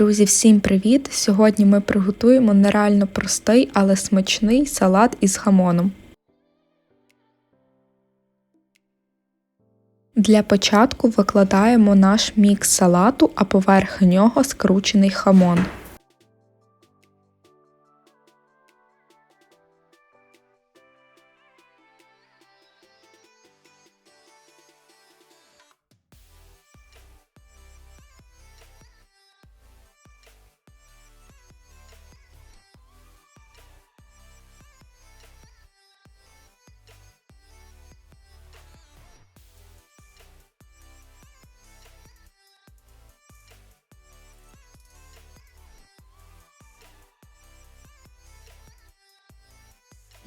Друзі, всім привіт! Сьогодні ми приготуємо нереально простий, але смачний салат із хамоном. Для початку викладаємо наш мікс салату, а поверх нього скручений хамон.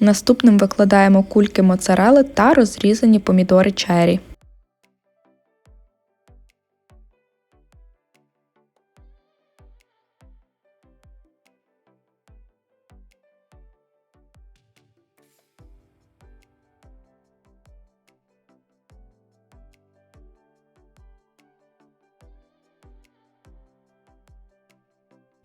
Наступним викладаємо кульки моцарели та розрізані помідори черрі.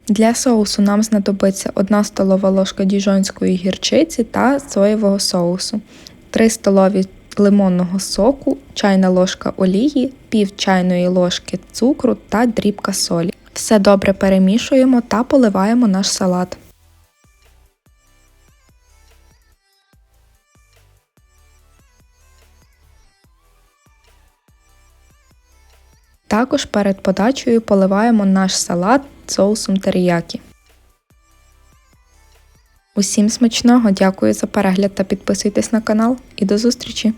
Для соусу нам знадобиться 1 столова ложка діжонської гірчиці та соєвого соусу, 3 столові лимонного соку, чайна ложка олії, пів чайної ложки цукру та дрібка солі. Все добре перемішуємо та поливаємо наш салат. Також перед подачею поливаємо наш салат соусом теріякі. Усім смачного, дякую за перегляд та підписуйтесь на канал і до зустрічі!